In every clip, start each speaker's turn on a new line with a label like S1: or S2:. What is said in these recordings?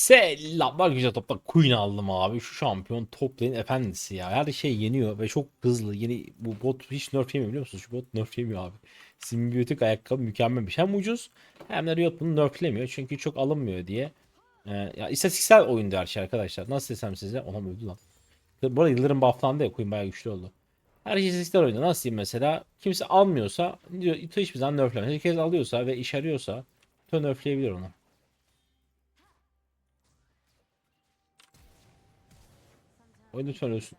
S1: Selamlar güzel topla Queen aldım abi. Şu şampiyon toplayın efendisi ya. Her şey yeniyor ve çok hızlı. Yeni bu bot hiç nerf yemiyor biliyor musunuz? Şu bot nerf yemiyor abi. Simbiyotik ayakkabı mükemmelmiş. Hem ucuz hem de Riot bunu nerflemiyor. Çünkü çok alınmıyor diye. Ee, ya istatistiksel oyundu her şey arkadaşlar. Nasıl desem size? Ona öldü lan. Bu arada Yıldırım bufflandı ya. Queen bayağı güçlü oldu. Her şey istatistiksel oyunda. Nasıl diyeyim mesela? Kimse almıyorsa diyor, hiçbir zaman nerflemez. Herkes alıyorsa ve iş arıyorsa to nerfleyebilir onu. Oyun lütfen ölsün.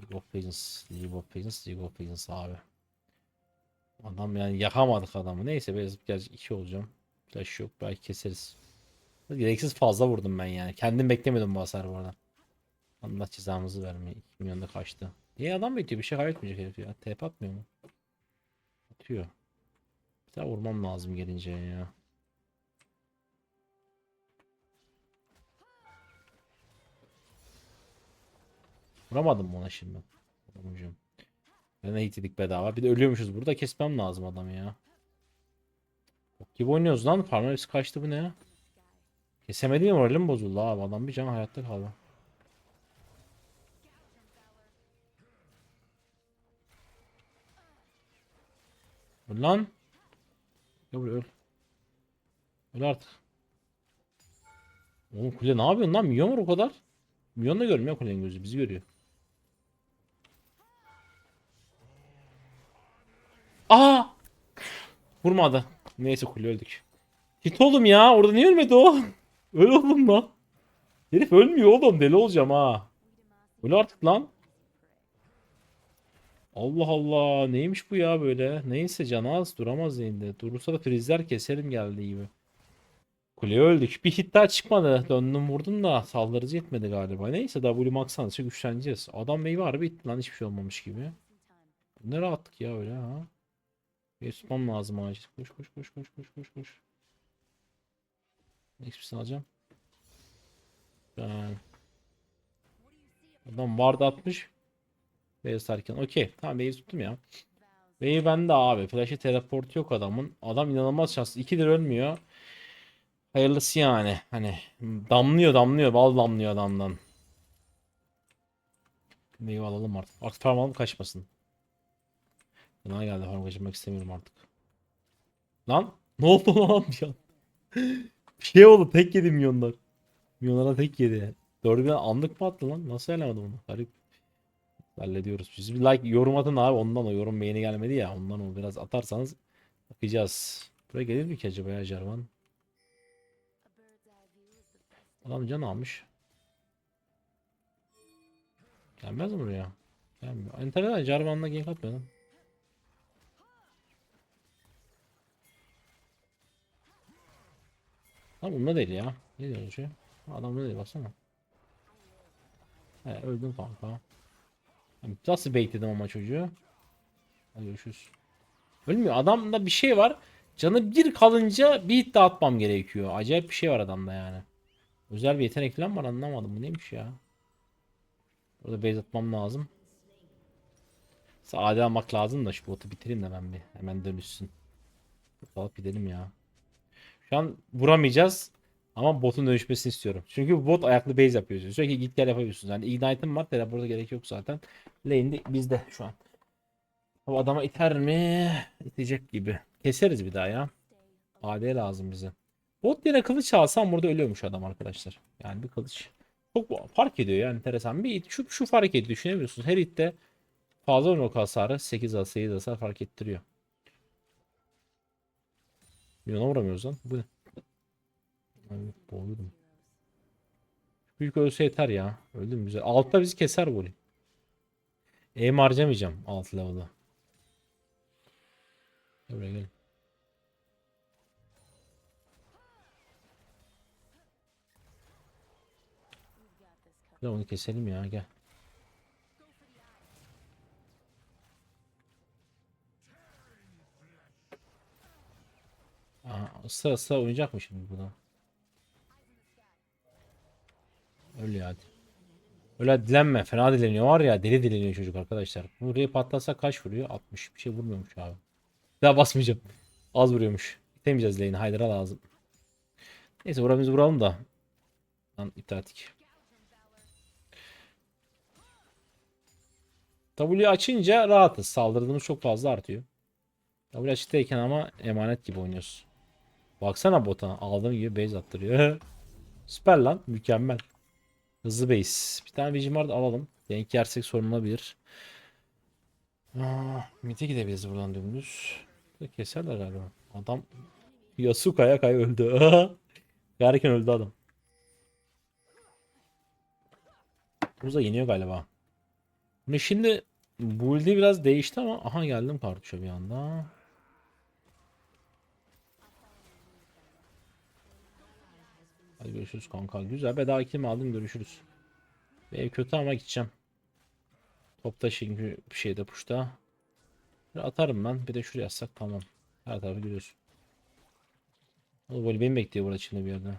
S1: League of Legends, League of Legends, League of Legends abi. Adam yani yakamadık adamı. Neyse biraz gerçi iki olacağım. Flash yok belki keseriz. Gereksiz fazla vurdum ben yani. Kendim beklemiyordum bu hasarı bu arada. Allah cezamızı vermeyi. 2 milyonda kaçtı. Niye adam bekliyor? Bir şey kaybetmeyecek herif ya. TP atmıyor mu? Atıyor. Bir daha vurmam lazım gelince ya. Vuramadım mı ona şimdi? Vuramayacağım. Ben eğittik bedava. Bir de ölüyormuşuz burada. Kesmem lazım adamı ya. Bok gibi oynuyoruz lan. Hepsi kaçtı bu ne ya? Kesemedim ya moralim bozuldu abi. Adam bir can hayatta kaldı. Öl lan. Buraya öl. Öl artık. Oğlum kule ne yapıyorsun lan? Milyon var o kadar. Milyon da görmüyor kulenin gözü. Bizi görüyor. Aa! Vurmadı. Neyse kule öldük. Git oğlum ya. Orada niye ölmedi o? Öl oğlum lan. Herif ölmüyor oğlum. Deli olacağım ha. Öl artık lan. Allah Allah. Neymiş bu ya böyle? Neyse canı az. Duramaz elinde. Durursa da prizler keserim geldi gibi. Kuleye öldük. Bir hit daha çıkmadı. Döndüm vurdum da saldırıcı yetmedi galiba. Neyse W max güçleneceğiz. Adam meyve harbi itti lan hiçbir şey olmamış gibi. Ne rahatlık ya öyle ha. Tutmam lazım acil. Koş koş koş koş koş koş koş. XP'sini alacağım. Ben... Adam ward atmış. Beyaz sarken. Okey. Tamam Bey'i tuttum ya. Bey'i bende abi. Flash'e teleport yok adamın. Adam inanılmaz şanslı. 2 lira ölmüyor. Hayırlısı yani. Hani damlıyor damlıyor. Bal damlıyor adamdan. Bey'i alalım artık. Alıp kaçmasın. Bana geldi farm kaçırmak istemiyorum artık. Lan ne oldu lan bir an? Bir şey oldu tek yedi milyonlar. Milyonlara tek yedi. Doğru bir anlık mı attı lan? Nasıl ayarlamadı bunu? Garip. Hallediyoruz. Siz bir like yorum atın abi ondan o yorum beğeni gelmedi ya ondan o biraz atarsanız bakacağız. Buraya gelir mi ki acaba ya Jarvan? Adam can almış. Gelmez mi buraya? Gelmiyor. Enteresan Jarvan'la gank atmıyor bunda değil ya. Ne diyorsun şey? Adam da değil baksana. He öldüm kanka. Nasıl baitledim ama çocuğu? Hadi görüşürüz. Ölmüyor. Adamda bir şey var. Canı bir kalınca bir hit daha atmam gerekiyor. Acayip bir şey var adamda yani. Özel bir yetenek falan var anlamadım. Bu neymiş ya? Burada base atmam lazım. Sade almak lazım da şu botu bitireyim de ben bir. Hemen dönüşsün. Alıp gidelim ya. Şu an vuramayacağız. Ama botun dönüşmesini istiyorum. Çünkü bot ayaklı base yapıyorsunuz. Sürekli git gel yapabiliyorsunuz. Yani ignite'ım var. Teleport'a gerek yok zaten. Lane'de bizde şu an. Bu adama iter mi? İtecek gibi. Keseriz bir daha ya. AD lazım bize. Bot yine kılıç alsam burada ölüyormuş adam arkadaşlar. Yani bir kılıç. Çok fark ediyor yani enteresan. Bir it, şu, şu fark ediyor düşünebiliyorsunuz. Her itte fazla nok hasarı 8 hasar 8 hasar fark ettiriyor. Milyona vuramıyoruz lan. Bu ne? Ay, boğuluyordum. Büyük ölse yeter ya. Öldüm güzel. Altta bizi keser bu. Aim harcamayacağım alt level'da. Buraya gel. Ya onu keselim ya gel. Aha, ısa ısa oynayacak mı şimdi bu da? Öyle ya. Öyle dilenme. Fena dileniyor var ya. Deli dileniyor çocuk arkadaşlar. Burayı patlatsa kaç vuruyor? 60. Bir şey vurmuyormuş abi. Daha basmayacağım. Az vuruyormuş. Bitemeyeceğiz lane'i. Haydara lazım. Neyse vuramıyoruz vuralım da. Lan iptal ettik. W açınca rahatız. Saldırdığımız çok fazla artıyor. W açıktayken ama emanet gibi oynuyoruz. Baksana bota. Aldığım gibi base attırıyor. Süper lan. Mükemmel. Hızlı base. Bir tane Vigimard alalım. Denk yersek sorun olabilir. Aa, Mid'e gidebiliriz buradan dümdüz. Da Keserler galiba. Adam Yasuka'ya kay öldü. Yerken öldü adam. Buza yeniyor galiba. Şimdi build'i biraz değişti ama aha geldim kartuşa bir anda. Hadi görüşürüz kanka. Güzel bedava kilim aldım görüşürüz. Ev kötü ama gideceğim. Topta çünkü bir şeyde puşta. Bir atarım ben. Bir de şuraya atsak tamam. Her tarafı görüyorsun. O voli beni bekliyor burada içinde bir yerde.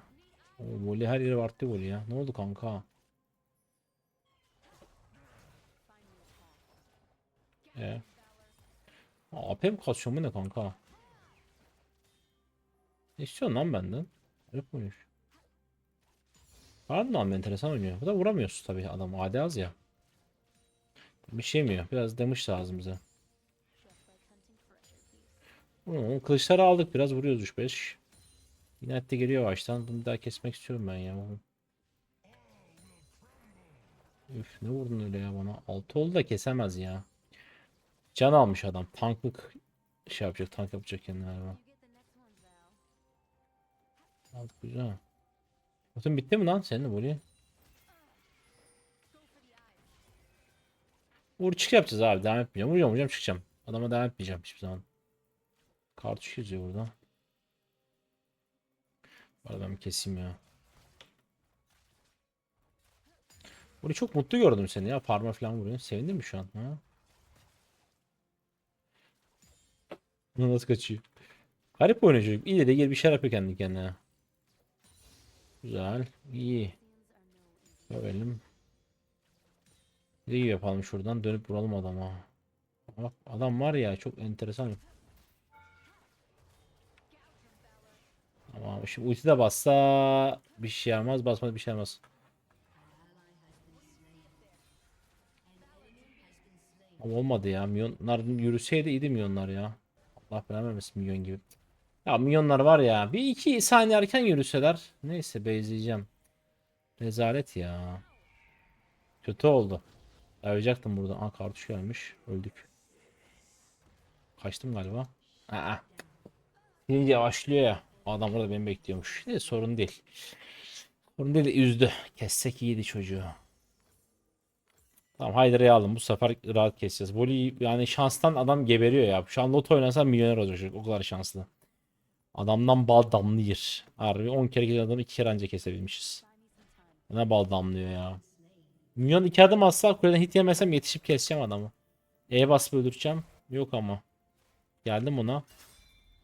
S1: O voli her yere varttı voli ya. Ne oldu kanka? Ee. AP mi kasıyor mu ne kanka? Ne istiyorsun lan benden? Garip oynuyor. Abi enteresan oynuyor. Bu da vuramıyorsun tabii adam. AD az ya. Bir şey mi? Biraz demiş lazım bize. Oo, kılıçları aldık biraz vuruyoruz 3-5. Yine etti geliyor baştan. Bunu daha kesmek istiyorum ben ya. Üf ne vurdun öyle ya bana. 6 oldu da kesemez ya. Can almış adam. Tanklık şey yapacak. Tank yapacak kendine galiba. Aldık güzel. Bakın bitti mi lan senin voley? Vur çık yapacağız abi. Devam etmeyeceğim. Vuracağım vuracağım çıkacağım. Adama devam etmeyeceğim hiçbir zaman. Kartuş yazıyor burada. Bari ben keseyim ya. Bunu çok mutlu gördüm seni ya. Farma falan vuruyorsun. Sevindin mi şu an? Ha? Nasıl kaçıyor? Garip oynuyor çocuk. De gel bir şey yapıyor kendi kendine. Güzel. iyi. Görelim. İyi yapalım şuradan. Dönüp vuralım adama. Bak adam var ya çok enteresan. Ama şimdi ulti de bassa bir şey yaramaz. Basmadı bir şey yaramaz. Ama olmadı ya. Milyonlar yürüseydi iyiydi milyonlar ya. Allah belanı vermesin milyon gibi. Ya milyonlar var ya. Bir iki saniye erken yürüseler. Neyse bezleyeceğim. Rezalet ya. Kötü oldu. Arayacaktım burada. Aa kartuş gelmiş. Öldük. Kaçtım galiba. Aa. Şimdi yavaşlıyor ya. Adam burada beni bekliyormuş. Ne sorun değil. Sorun değil de üzdü. Kessek iyiydi çocuğu. Tamam Hydra'yı aldım. Bu sefer rahat keseceğiz. Voli yani şanstan adam geberiyor ya. Şu an loto oynasa milyoner olacak. O kadar şanslı. Adamdan bal damlıyor. Harbi 10 kere gelen adamı 2 kere anca kesebilmişiz. Ne bal damlıyor ya. Milyon 2 adım atsa kuleden hit yemesem yetişip keseceğim adamı. E basıp öldüreceğim. Yok ama. Geldim ona.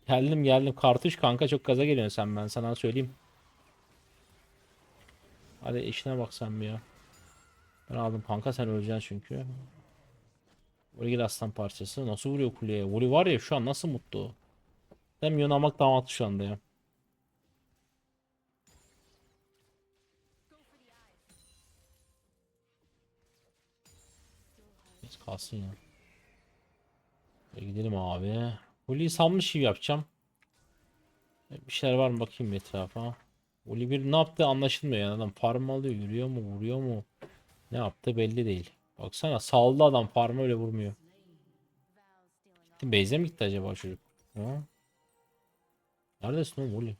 S1: Geldim geldim. Kartuş kanka çok gaza geliyorsun sen ben sana söyleyeyim. Hadi işine bak sen bir ya. Ben aldım kanka sen öleceksin çünkü. Voli gel aslan parçası. Nasıl vuruyor kuleye? Voli var ya şu an nasıl mutlu. Ben milyon almak damat şu anda ya. Hiç kalsın ya. E gidelim abi. Voli'yi salmış gibi yapacağım. Bir şeyler var mı bakayım etrafa. Voli bir ne yaptı anlaşılmıyor yani adam farm alıyor yürüyor mu vuruyor mu ne yaptı belli değil. Baksana saldı adam farmı öyle vurmuyor. Gitti base'e mi gitti acaba çocuk? Ha? Neredesin oğlum Voli?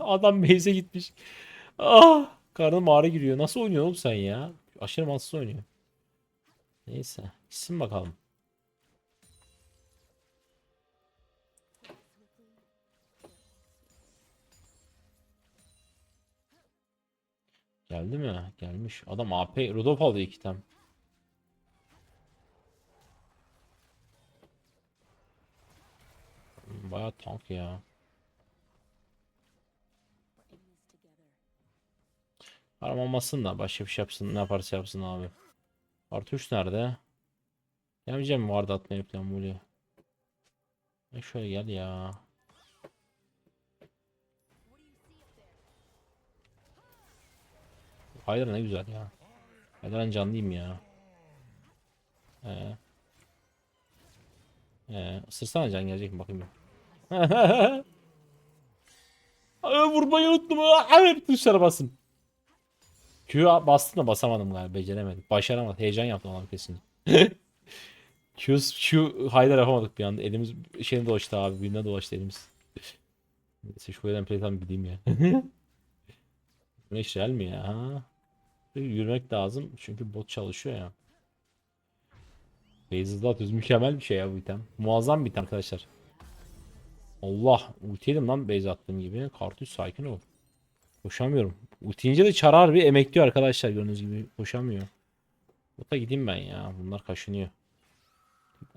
S1: adam base'e gitmiş. Ah! Karnım ağrı giriyor. Nasıl oynuyorsun oğlum sen ya? Aşırı mantıksız oynuyor. Neyse. Gitsin bakalım. Geldi mi? Gelmiş. Adam AP Rudolf aldı iki tam. Bayağı tank ya. Aramamasın da başka bir şey yapsın. Ne yaparsa yapsın abi. Artı 3 nerede? Gelmeyeceğim mi vardı atmayı falan böyle. E şöyle gel ya. Hayır ne güzel ya. Hadi ben canlıyım ya. Ee. Ee, ısırsana can gelecek mi bakayım Vurmayı unuttum. Aa, tuşlara basın. Q'ya bastım da basamadım galiba. Beceremedim. Başaramadım. Heyecan yaptım adam kesin. Q, Q Haydar yapamadık bir anda. Elimiz şeyine dolaştı abi. Birine dolaştı elimiz. Neyse şu yüzden playtime gideyim ya. Güneş real mi ya? Ha? Yürümek lazım çünkü bot çalışıyor ya. Beyzizde atıyoruz. Mükemmel bir şey ya bu item. Muazzam bir item arkadaşlar. Allah ulti lan base attığım gibi. Kartuş sakin ol. Koşamıyorum. Ultiyince de çarar bir emekliyor arkadaşlar gördüğünüz gibi. Koşamıyor. Bota gideyim ben ya. Bunlar kaşınıyor.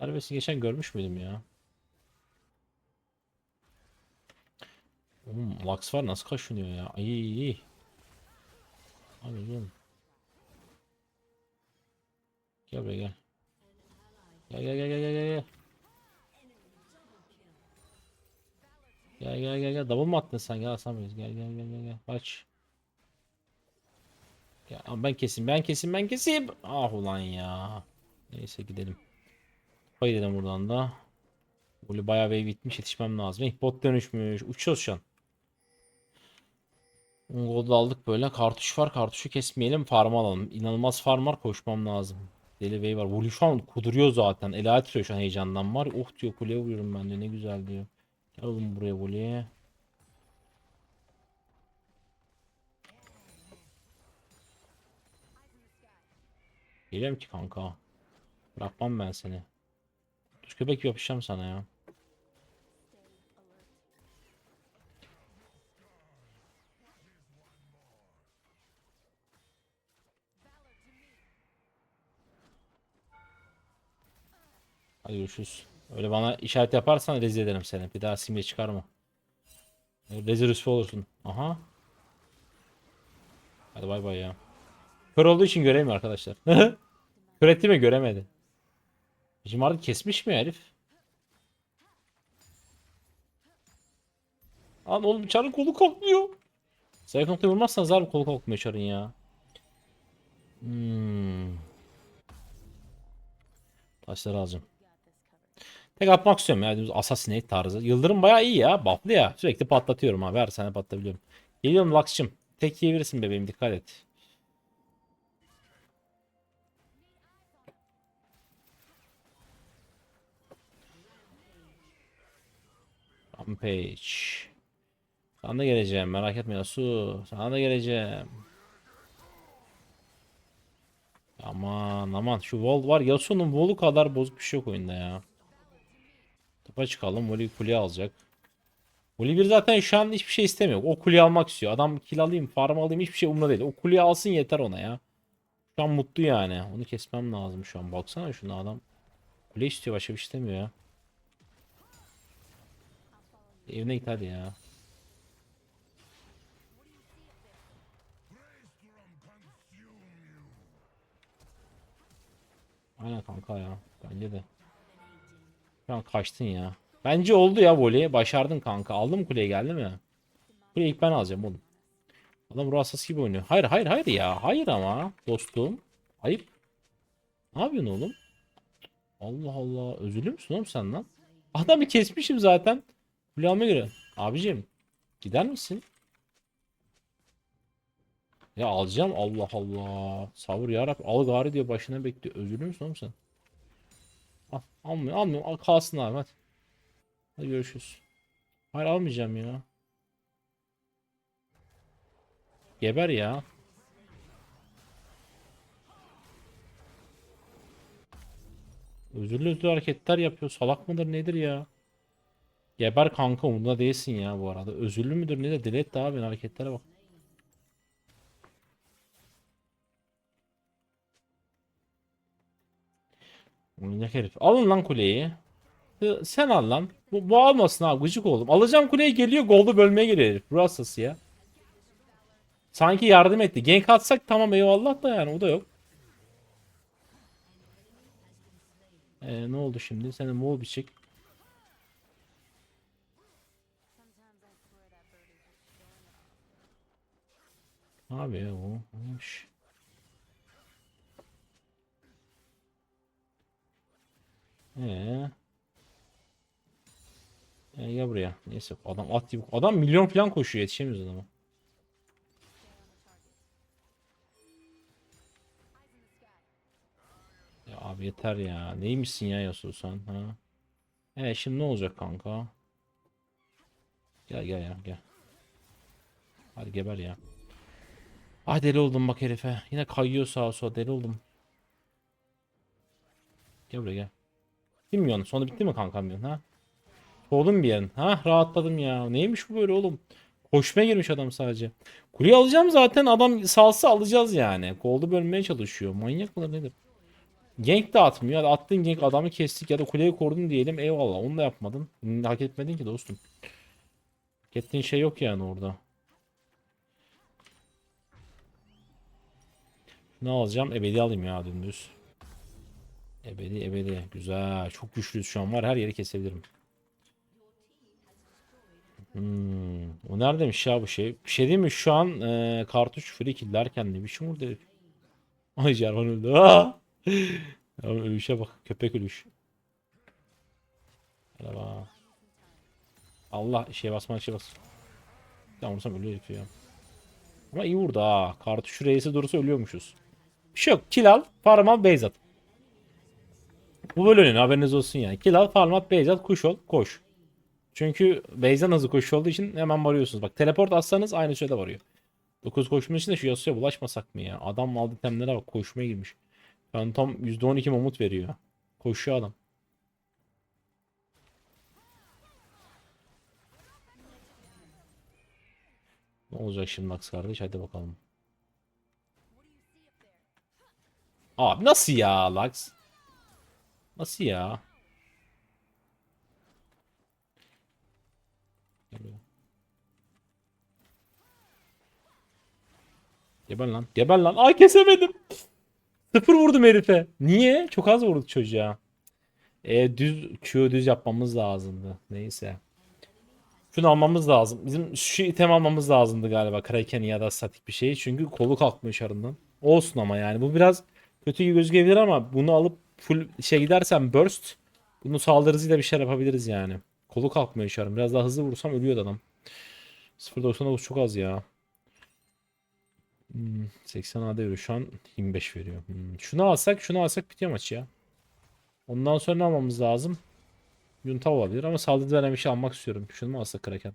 S1: Darbesini geçen görmüş müydüm ya? Oğlum Lux var nasıl kaşınıyor ya? Ay. Abi oğlum. Gel buraya gel. Gel gel gel gel gel gel. Gel gel gel gel. Double mı attın sen? Gel asamayız. Gel gel gel gel gel. Kaç. Ya ben keseyim ben keseyim ben keseyim. Ah ulan ya. Neyse gidelim. Pay dedim buradan da. Böyle bayağı wave bitmiş yetişmem lazım. Eh, bot dönüşmüş. Uçuyoruz şu an. Gold aldık böyle. Kartuş var. Kartuşu kesmeyelim. Farm alalım. İnanılmaz farm var. Koşmam lazım. Deli wave var. Voli şu an kuduruyor zaten. Ela titriyor şu an heyecandan var. Oh diyor kuleye vuruyorum ben de. Ne güzel diyor. Oğlum buraya Voli'ye. Geliyorum ki kanka. Bırakmam ben seni. Düz köpek yapışacağım sana ya. Hadi görüşürüz. Öyle bana işaret yaparsan rezil ederim seni. Bir daha simge çıkarma. Rezil rüsva olursun. Aha. Hadi bay bay ya. Kör olduğu için göremiyor arkadaşlar. Kör etti mi göremedi. Bizim artık kesmiş mi herif? Lan oğlum çarın kolu kalkmıyor. Zayıf noktaya vurmazsan zaten kolu kalkmıyor çarın ya. Hmm. Taşları alacağım. Tek atmak istiyorum ya. Assassinate tarzı. Yıldırım bayağı iyi ya. Buff'lı ya. Sürekli patlatıyorum abi. Her sene patlatabiliyorum. Geliyorum Lux'cım. Tek yiyebilirsin bebeğim. Dikkat et. Rampage. Sana da geleceğim. Merak etme Yasu. Sana da geleceğim. Aman aman. Şu wall var. Yasuo'nun wall'u kadar bozuk bir şey yok oyunda ya. Topa çıkalım. Voli kuleye alacak. Voli bir zaten şu an hiçbir şey istemiyor. O kuleyi almak istiyor. Adam kill alayım, farm alayım hiçbir şey umurunda değil. O kuleyi alsın yeter ona ya. Şu an mutlu yani. Onu kesmem lazım şu an. Baksana şuna adam. Kule istiyor başka bir şey istemiyor ya. Evine git hadi ya. Aynen kanka ya. Bence de. Şu an kaçtın ya. Bence oldu ya voley. Başardın kanka. Aldın mı kuleye geldi mi? Kuleyi ilk ben alacağım oğlum. Adam ruh gibi oynuyor. Hayır hayır hayır ya. Hayır ama dostum. Ayıp. Ne yapıyorsun oğlum? Allah Allah. Özürlü müsün oğlum sen lan? Adamı kesmişim zaten. Kulağıma göre. Abicim. Gider misin? Ya alacağım Allah Allah. Sabır yarabbim. Al gari diyor başına bekliyor. Özürlü müsün oğlum sen? Al, almıyorum almıyorum. Al kalsın abi hadi. Hadi görüşürüz. Hayır almayacağım ya. Geber ya. Özürlü özürlü hareketler yapıyor. Salak mıdır nedir ya? Geber kanka umurunda değilsin ya bu arada. Özürlü müdür nedir? Deli etti abi hareketlere bak. Oyuncak herif. Alın lan kuleyi. Sen al lan. Bu, bu almasın ha gıcık oldum. Alacağım kuleyi geliyor goldu bölmeye geliyor herif. Hastası ya. Sanki yardım etti. Gank atsak tamam eyvallah da yani o da yok. Ee, ne oldu şimdi? Senin Moğol bir çek. Abi ya o. Hoş. Ee. Ee, gel buraya. Neyse adam at gibi. Adam milyon falan koşuyor yetişemiyoruz adama. Ya abi yeter ya. Neymişsin ya Yasuo sen ha? E şimdi ne olacak kanka? Gel gel ya gel. Hadi geber ya. Ah deli oldum bak herife. Yine kayıyor sağa sola deli oldum. Gel buraya gel. Bilmiyorsun sonra bitti mi kankam benim ha? Soğudum bir yerin. Ha rahatladım ya. Neymiş bu böyle oğlum? Koşmaya girmiş adam sadece. Kuleyi alacağım zaten adam salsa alacağız yani. Goldu bölmeye çalışıyor. Manyak mıdır nedir? Gank de atmıyor. Attığın gank adamı kestik ya da kuleyi korudun diyelim. Eyvallah onu da yapmadın. Hak etmedin ki dostum. Hak ettiğin şey yok yani orada. Ne alacağım? Ebedi alayım ya dümdüz. Ebedi ebedi. Güzel. Çok güçlüyüz şu an var. Her yeri kesebilirim. Hmm. O neredeymiş ya bu şey? Bir şey değil mi? Şu an e, kartuş free kill derken ne biçim vurdu herif? Ay Jarvan öldü. Aa! Ölüşe bak. Köpek ölüş. Merhaba. Allah şey basma şey bas. Ya vursam ölüyor herif ya. Ama iyi vurdu ha. Kartuş reisi durursa ölüyormuşuz. Bir şey yok. Kill al. Farm al. Base at. Bu böyle oynuyor. Haberiniz olsun yani. Kill al. Farm at. Koş. Çünkü base'den hızlı koşu olduğu için hemen varıyorsunuz. Bak teleport atsanız aynı sürede varıyor. 9 koşması için de şu Yasuo'ya bulaşmasak mı ya? Adam aldı temlere bak koşmaya girmiş. Phantom %12 mamut veriyor. Koşuyor adam. Ne olacak şimdi Max kardeş? Hadi bakalım. Abi nasıl ya Lux? Nasıl ya? Geber lan. Geber lan. Ay kesemedim. Sıfır vurdum herife. Niye? Çok az vurduk çocuğa. E, düz Q düz yapmamız lazımdı. Neyse. Şunu almamız lazım. Bizim şu item almamız lazımdı galiba. Kraken ya da statik bir şey. Çünkü kolu kalkmıyor şarından. Olsun ama yani. Bu biraz kötü gözükebilir ama bunu alıp full şey gidersem burst bunu saldırı hızıyla bir şey yapabiliriz yani. Kolu kalkmıyor şarım. Biraz daha hızlı vursam ölüyor adam. 0.99 çok az ya. Hmm, 80 AD veriyor. Şu an 25 veriyor. Hmm, Şunu alsak, şunu alsak bitiyor maç ya. Ondan sonra ne almamız lazım? Yunta olabilir ama saldırı veren bir şey almak istiyorum. Şunu mu alsak Kraken?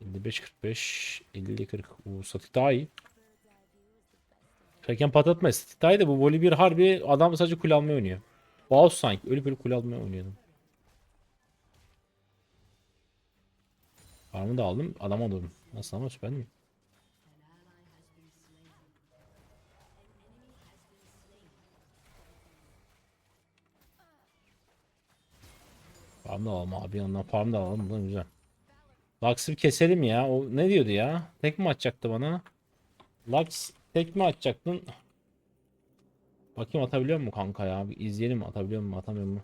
S1: 55 45 50 40. Bu statik daha iyi. Kraken patlatma de bu voli bir harbi adam sadece kule almaya oynuyor. Boğaz sanki ölüp ölüp kule almaya oynuyordum. Farmı da aldım. Adama durdum. Nasıl ama süper mi? Farm da alalım abi. Yandan farm da alalım. Bu da güzel. Lux'ı keselim ya. O ne diyordu ya? Tek mi atacaktı bana? Lux tek mi atacaktın? Bakayım atabiliyor mu kanka ya? Bir izleyelim atabiliyor mu atamıyor mu?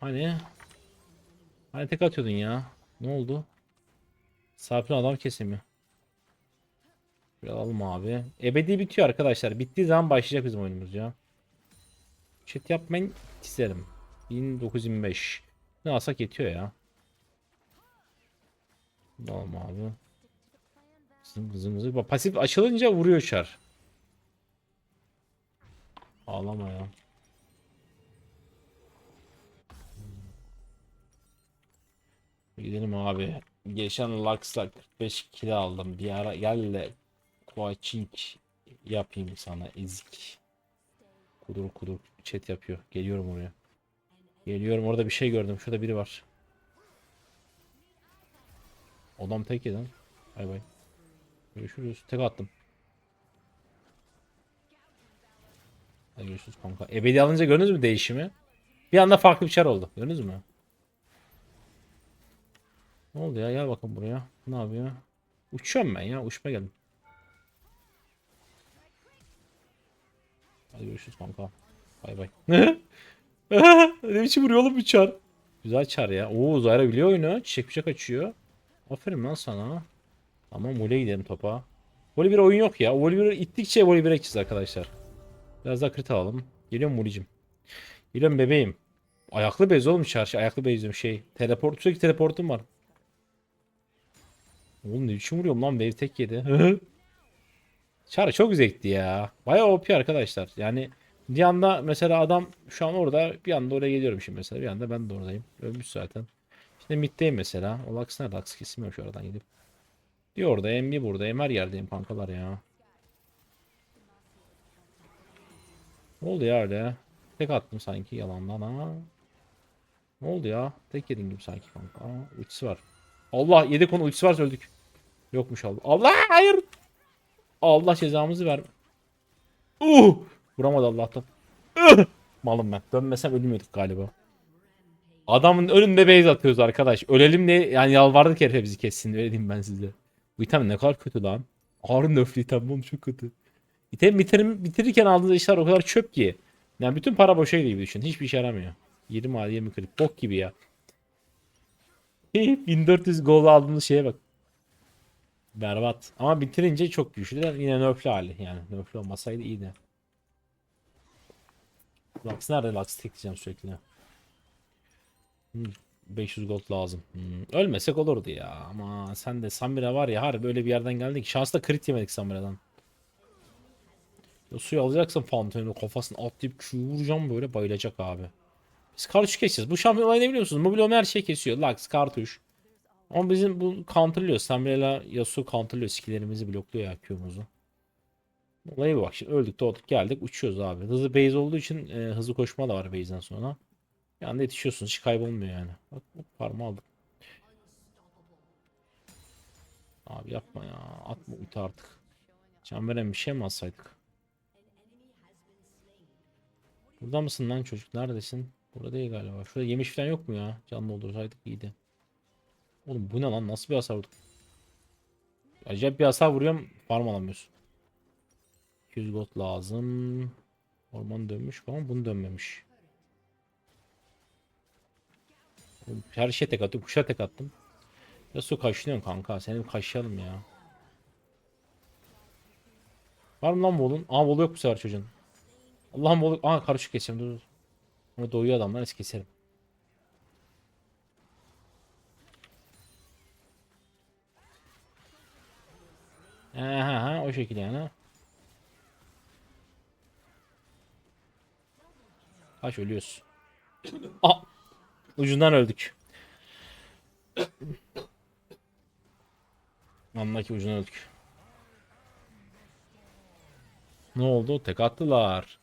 S1: Hani? Hani tek atıyordun ya. Ne oldu? Sakin adam kesemiyor. Bir alalım abi. Ebedi bitiyor arkadaşlar. Bittiği zaman başlayacak bizim oyunumuz ya. Chat yapmayın çizerim. 1925. Ne alsak yetiyor ya. Tamam abi. Zım zım zım. Pasif açılınca vuruyor çar. Ağlama ya. Gidelim abi. Geçen Lux'la 45 kilo aldım. Bir ara gel de Coaching yapayım sana ezik. Kudur kudur chat yapıyor. Geliyorum oraya. Geliyorum orada bir şey gördüm. Şurada biri var. Adam tek yeden. Bay bay. Görüşürüz. Tek attım. Hadi görüşürüz kanka. Ebedi alınca gördünüz mü değişimi? Bir anda farklı bir şeyler oldu. Gördünüz mü? Ne oldu ya? Gel bakın buraya. Ne yapıyor? Uçuyorum ben ya. Uçma geldim. Hadi görüşürüz kanka. Bay bay. ne biçim vuruyor oğlum bu çar? Güzel çar ya. Oo Zayra biliyor oyunu. Çiçek bıçak açıyor. Aferin lan sana. Tamam voley gidelim topa. Voley bir oyun yok ya. Voley bir ittikçe voley bir ekeceğiz arkadaşlar. Biraz daha crit alalım. Geliyorum Molly'cim. Geliyorum bebeğim. Ayaklı bez oğlum çarşı. Ayaklı bez diyorum şey. Teleport sürekli teleportum var. Oğlum ne biçim vuruyorum lan wave tek yedi. Çağrı çok zevkli ya. Bayağı OP arkadaşlar. Yani bir anda mesela adam şu an orada bir anda oraya geliyorum şimdi mesela. Bir anda ben de oradayım. Ölmüş zaten. Şimdi middeyim mesela. O Lux nerede? Lux kesilmiyor şu aradan gidip. Bir orada hem burada hem her yerdeyim kankalar ya. Ne oldu ya öyle? Tek attım sanki yalandan ha. Ne oldu ya? Tek yedim gibi sanki kanka. Aa, ultisi var. Allah yedi konu ultisi varsa öldük. Yokmuş Allah. Allah hayır. Allah cezamızı ver. Uh! Vuramadı Allah'tan. Uh! Malım ben. Dönmesem ölmüyorduk galiba. Adamın önünde base atıyoruz arkadaş. Ölelim ne yani yalvardık herife bizi kessin öyle ben size. Bu item ne kadar kötü lan. Ağrı nöflü item oğlum çok kötü. İtem bitirim, bitirirken aldığınız işler o kadar çöp ki. Yani bütün para boşa gidiyor gibi düşün. Hiçbir işe yaramıyor. 20 al 20 kırık. Bok gibi ya. 1400 gol aldığımız şeye bak. Berbat. Ama bitirince çok güçlü. Yine nerflü hali. Yani nerflü olmasaydı iyiydi. Lux nerede? Lux tekleyeceğim sürekli. Hmm, 500 gold lazım. Hmm, Ölmesek olurdu ya. Ama sen de Samira var ya harbi böyle bir yerden geldik. Şansla crit yemedik Samira'dan. Ya suyu alacaksın Fountain'in kafasını atlayıp Q vuracağım böyle bayılacak abi. Biz kartuş keseceğiz. Bu şampiyon olayı ne biliyor musunuz? Mobil her şey kesiyor. Lux, kartuş. Ama bizim bu counterlıyor. Samira'yla Yasuo counterlıyor. Skill'lerimizi blokluyor ya Q'muzu. Olayı bu bak şimdi öldük doğduk geldik uçuyoruz abi. Hızlı base olduğu için e, hızlı koşma da var base'den sonra. Bir anda yetişiyorsunuz hiç kaybolmuyor yani. Bak hop, parmağı aldım. Abi yapma ya atma ulti artık. Can veren bir şey mi alsaydık? Burada mısın lan çocuk neredesin? Burada değil galiba. Şurada yemiş falan yok mu ya? Can doldursaydık iyiydi. Oğlum bu ne lan? Nasıl bir hasar vurduk? Acayip bir hasar vuruyorum. Farm alamıyorsun. 200 gold lazım. Orman dönmüş ama bunu dönmemiş. Her şeye tek attım. Kuşa tek attım. Ya su kaşınıyorsun kanka. Seni bir kaşıyalım ya. Var mı lan volun? Aa volu yok bu sefer çocuğun. Allah'ım volu. Aa karışık keseceğim dur dur. Ama doğuyor adamlar. Neyse keserim. Aha, ha, o şekilde yani. Kaç ölüyoruz. Aa, ucundan öldük. Anla ki ucundan öldük. Ne oldu? Tek attılar.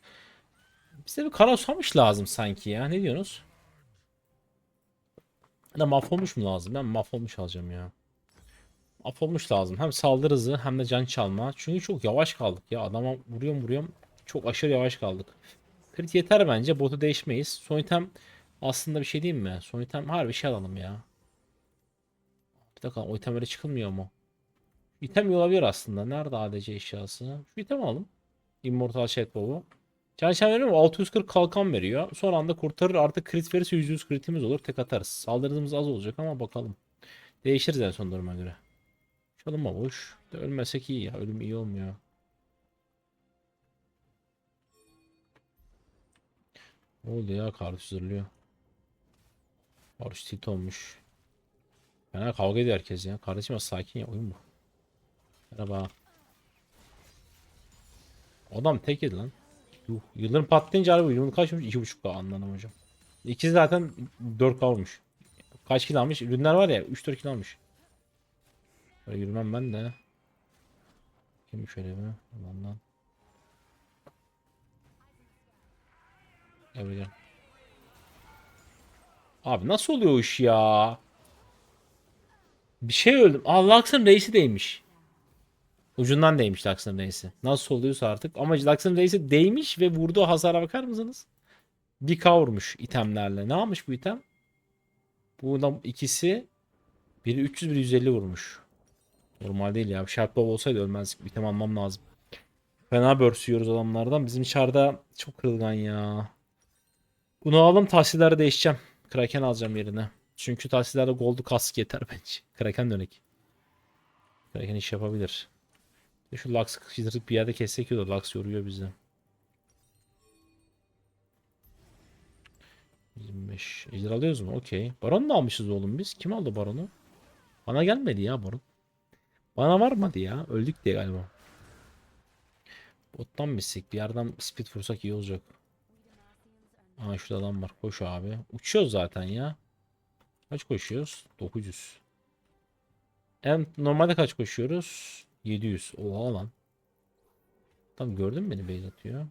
S1: Bize bir kara lazım sanki ya. Ne diyorsunuz? Ya mahvolmuş mu lazım? Ben mahvolmuş alacağım ya. Mahvolmuş lazım. Hem saldırı hızı hem de can çalma. Çünkü çok yavaş kaldık ya. Adama vuruyorum vuruyorum. Çok aşırı yavaş kaldık. Crit yeter bence. Botu değişmeyiz. Son item aslında bir şey diyeyim mi? Son item harbi şey alalım ya. Bir dakika o item öyle çıkılmıyor mu? İtem olabilir aslında. Nerede ADC eşyası? Şu item alalım. Immortal Shed Bow'u. Can veriyor mu? 640 kalkan veriyor. Son anda kurtarır. Artık crit verirse %100 critimiz olur. Tek atarız. Saldırımız az olacak ama bakalım. Değişiriz en son duruma göre. Çalım boş. Ölmesek iyi ya. Ölüm iyi olmuyor. Ne oldu ya? Kartuş zırlıyor. Kartuş tilt olmuş. Fena kavga ediyor herkes ya. Kardeşim az sakin ya. Oyun bu. Merhaba. Adam tek yedi lan. Yuh. Yıldırım patlayınca araba yılın kaçmış? 2.5K anladım hocam. İkisi zaten 4K olmuş. Kaç kilo almış? Ürünler var ya 3-4 kilo almış. Böyle yürümem ben de. Kim şöyle alandan. Gel buraya gel. Abi nasıl oluyor o iş ya? Bir şey öldüm. Aa Lux'ın reisi değmiş. Ucundan değmiş Lux'ın reisi. Nasıl oluyorsa artık. Ama Lux'ın reisi değmiş ve vurduğu hasara bakar mısınız? Bir kavurmuş itemlerle. Ne yapmış bu item? Bundan ikisi biri 300 biri 150 vurmuş. Normal değil ya. Sharp Bow olsaydı ölmezdik. İtem almam lazım. Fena burst yiyoruz adamlardan. Bizim çarda çok kırılgan ya. Bunu alalım tahsilleri değişeceğim. Kraken alacağım yerine. Çünkü tahsillerde gold'u kask yeter bence. Kraken dönek. Kraken iş yapabilir. Şu Lux kıştırıp bir yerde kessek olur. Lux yoruyor bizi. 25. Ejder alıyoruz mu? Okey. Baron mu almışız oğlum biz? Kim aldı Baron'u? Bana gelmedi ya Baron. Bana varmadı ya. Öldük diye galiba. Bottan bizsek bir yerden speed vursak iyi olacak. Aa şurada adam var. Koş abi. Uçuyoruz zaten ya. Kaç koşuyoruz? 900. En normalde kaç koşuyoruz? 700. Oha lan. Tam gördün mü beni base atıyor.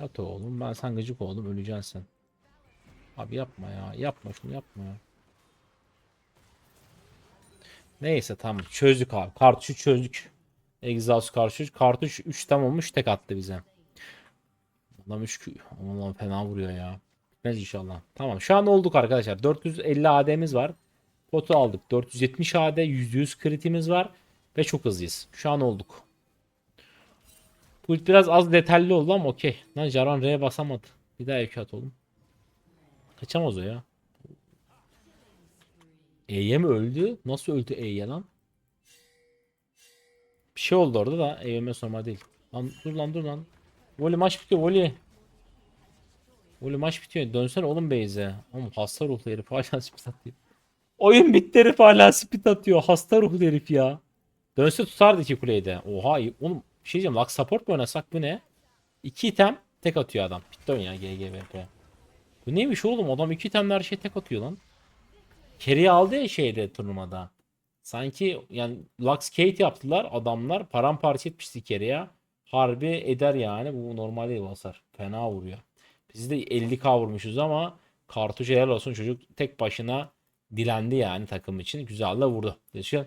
S1: At oğlum. Ben sen gıcık oldum. Öleceksin. Abi yapma ya. Yapma şunu yapma ya. Neyse tamam. Çözdük abi. Kartuşu çözdük. Exhaust kartuş. Kartuş 3 tam olmuş. Tek attı bize. Adam 3 Allah fena vuruyor ya. Bitmez inşallah. Tamam. Şu an olduk arkadaşlar. 450 AD'miz var. Potu aldık. 470 AD. %100 kritimiz var. Ve çok hızlıyız. Şu an olduk. Bu biraz az detaylı oldu ama okey. Lan Jarvan R'ye basamadı. Bir daha EQ at oğlum. Kaçamaz o ya. E'ye mi öldü? Nasıl öldü E'ye lan? Bir şey oldu orada da EMS normal değil. Lan dur lan dur lan. Voli maç bitiyor Voli. Voli maç bitiyor. Dönsene oğlum Beyze. Oğlum hasta ruhlu herif hala spit atıyor. Oyun bitti herif hala spit atıyor. Hasta ruhlu herif ya. Dönse tutardı iki kuleyi de. Oha oğlum bir şey diyeceğim. Lux support mu oynasak bu ne? İki item tek atıyor adam. Bitti oyun ya GGVP. Bu neymiş oğlum? Adam iki itemle her şey tek atıyor lan. Carry aldı ya şeyde turnuvada. Sanki yani Lux Kate yaptılar adamlar. Paramparça etmişti Carry'e. Harbi eder yani. Bu normal değil hasar. Fena vuruyor. Biz de 50k vurmuşuz ama kartuş helal olsun çocuk tek başına dilendi yani takım için. Güzel de vurdu. Geçiyor.